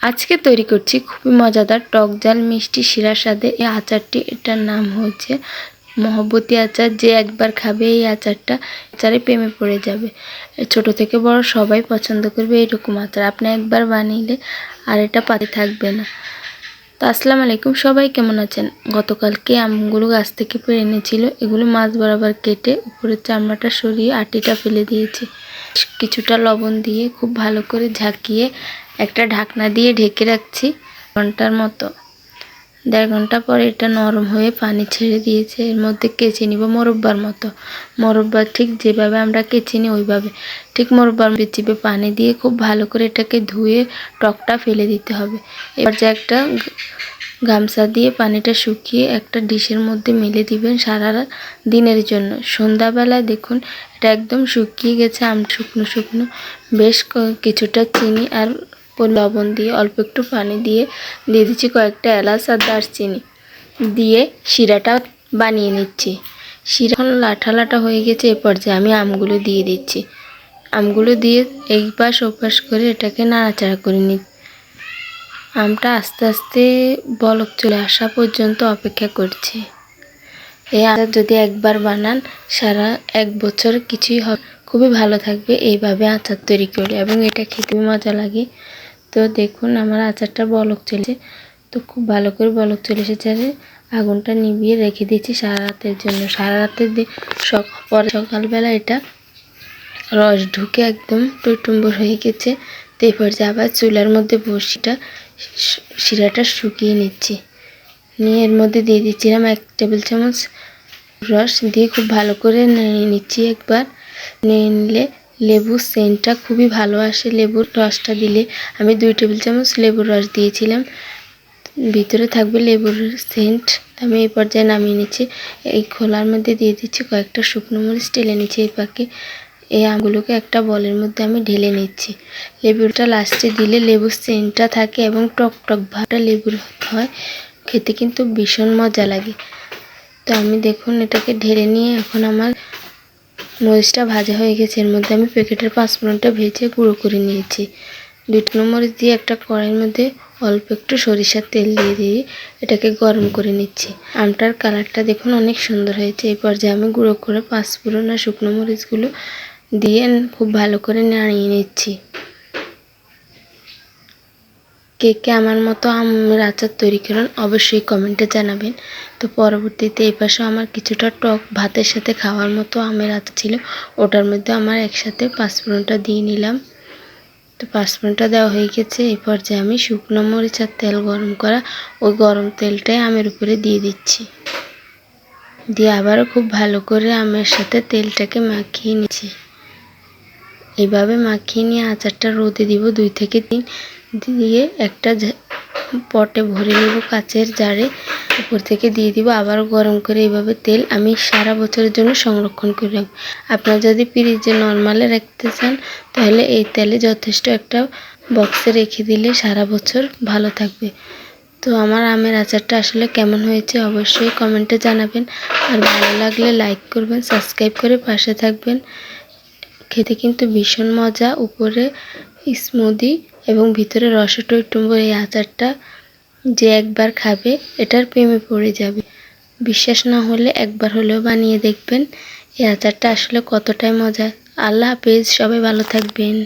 আজকে তৈরি করছি খুবই মজাদার টক জাল মিষ্টি শিরার সাথে এই আচারটি, এটার নাম হচ্ছে মহব্বতী আচার। যে একবার খাবে এই আচারটা আচারে প্রেমে পড়ে যাবে। ছোট থেকে বড় সবাই পছন্দ করবে এরকম আচার। আপনি একবার বানিয়ে আর এটা পাতে থাকবে না। তো আসসালামু আলাইকুম, সবাই কেমন আছেন? গতকালকে আমগুলো গাছ থেকে পেরে এনেছিল। এগুলো মাছ বরাবর কেটে উপরের চামড়াটা সরিয়ে আটিটা ফেলে দিয়েছি। কিছুটা লবণ দিয়ে খুব ভালো করে ঝাঁকিয়ে একটা ঢাকনা দিয়ে ঢেকে রাখছি ঘণ্টার মতো। দেড় ঘণ্টা পরে এটা নরম হয়ে পানি ছেড়ে দিয়েছে। এর মধ্যে কেচে নিব মোরব্বার মতো। মোরব্বার ঠিক যেভাবে আমরা কেচে নিই ওইভাবে। ঠিক মোরব্বার চিপে পানি দিয়ে খুব ভালো করে এটাকে ধুয়ে টকটা ফেলে দিতে হবে। এবার যে একটা গামছা দিয়ে পানিটা শুকিয়ে একটা ডিশের মধ্যে মেলে দিবেন সারা দিনের জন্য। সন্ধ্যাবেলায় দেখুন, এটা একদম শুকিয়ে গেছে আম শুকনো শুকনো। বেশ কিছুটা চিনি আর লবণ দিয়ে, অল্প একটু পানি দিয়ে দিয়ে দিচ্ছি কয়েকটা এলাচ আর দারচিনি। দিয়ে শিরাটা বানিয়ে নিচ্ছি। শিরা এখন লাঠা লাঠা হয়ে গেছে এ পর্যায়ে আমি আমগুলো দিয়ে দিচ্ছি। আমগুলো দিয়ে এই পাশ ওপাশ করে এটাকে নাড়াচাড়া করে নিচ্ছি আমটা আস্তে আস্তে বলক চলে আসা পর্যন্ত অপেক্ষা করছি। এই আচার যদি একবার বানান, সারা এক বছর কিছুই হবে। খুবই ভালো থাকবে এইভাবে আচার তৈরি করে এবং এটা খেতে মজা লাগে। তো দেখুন, আমার আচারটা বলক চলেছে তো খুব ভালো করে বলক চলে এসেছে আগুনটা নিভিয়ে রেখে দিয়েছি সারা রাতের জন্য। সারা রাতের পরে সকালবেলা এটা রস ঢুকে একদম টুটুম্বর হয়ে গেছে। তো এই পর্যায়ে আবার চুলার মধ্যে বসিটা শিরাটা শুকিয়ে নিচ্ছি। নিয়ে এর মধ্যে দিয়ে দিচ্ছিলাম এক টেবিল চামচ রস। দিয়ে খুব ভালো করে নিয়ে নিচ্ছি একবার। নিয়ে নিলে লেবুর সেন্টটা খুবই ভালো আসে, লেবুর রসটা দিলে। আমি দুই টেবিল চামচ লেবুর রস দিয়েছিলাম। ভিতরে থাকবে লেবুর সেন্ট আমি এই পর্যায়ে নামিয়ে নিচ্ছি। এই খোলার মধ্যে দিয়ে দিচ্ছি কয়েকটা শুকনো মরিচ টেলে নিচ্ছি এই পাকে। এই আমগুলোকে একটা বলের মধ্যে আমি ঢেলে নিচ্ছি। লেবুটা লাস্টে দিলে লেবুর সেন্টটা থাকে এবং টক টক ভাবটা লেবুর হয়। খেতে কিন্তু ভীষণ মজা লাগে। তো আমি দেখুন এটাকে ঢেলে নিয়ে এখন আমার মরিচটা ভাজা হয়ে গেছে। এর মধ্যে আমি প্যাকেটের পাঁচ পাঁচফোড়নটা ভেজে গুঁড়ো করে নিয়েছি। দুটো মরিচ দিয়ে একটা কড়াইয়ের মধ্যে অল্প একটু সরিষার তেল দিয়ে দিয়ে এটাকে গরম করে নিচ্ছি। আমটার কালারটা দেখুন অনেক সুন্দর হয়েছে। এই পর্যায়ে আমি গুঁড়ো করে পাঁচ পাঁচফোড়ন আর শুকনো মরিচগুলো দিয়ে খুব ভালো করে নাড়িয়ে নিচ্ছি। কে কে আমার মতো আমের আচার তৈরি করেন অবশ্যই কমেন্টে জানাবেন। তো পরবর্তীতে এই পাশে আমার কিছুটা টক ভাতের সাথে খাওয়ার মতো আমের আচার ছিল, ওটার মধ্যে আমার একসাথে পাঁচফোড়নটা দিয়ে নিলাম। তো পাঁচফোড়নটা দেওয়া হয়ে গেছে, এই পর্যায়ে আমি শুকনো মরিচ আর তেল গরম করা ওই গরম তেলটাই আমের উপরে দিয়ে দিচ্ছি। দিয়ে আবারও খুব ভালো করে আমের সাথে তেলটাকে মাখিয়ে নিচ্ছি। এইভাবে মাখিয়ে নিয়ে আচারটা রোদে দিব দুই থেকে তিন দিয়ে একটা পটে ভরে নেব কাচের জারে। উপর থেকে দিয়ে দিব আবার গরম করে এইভাবে তেল। আমি সারা বছরের জন্য সংরক্ষণ করে রাখব। আপনারা যদি ফ্রিজে নর্মালে রাখতে চান, তাহলে এই তেলে যথেষ্ট একটা বক্সে রেখে দিলে সারা বছর ভালো থাকবে। তো আমার আমের আচারটা আসলে কেমন হয়েছে অবশ্যই কমেন্টে জানাবেন। আর ভালো লাগলে লাইক করবেন সাবস্ক্রাইব করে পাশে থাকবেন। খেতে কিন্তু ভীষণ মজা, উপরে স্মুদি এবং ভিতরে রসে টইটুম্বর এই আচারটা যে একবার খাবে, এটার প্রেমে পড়ে যাবে। বিশ্বাস না হলে একবার হলেও বানিয়ে দেখবেন, এই আচারটা আসলে কতটাই মজা আল্লাহ হাফেজ, সবাই ভালো থাকবেন।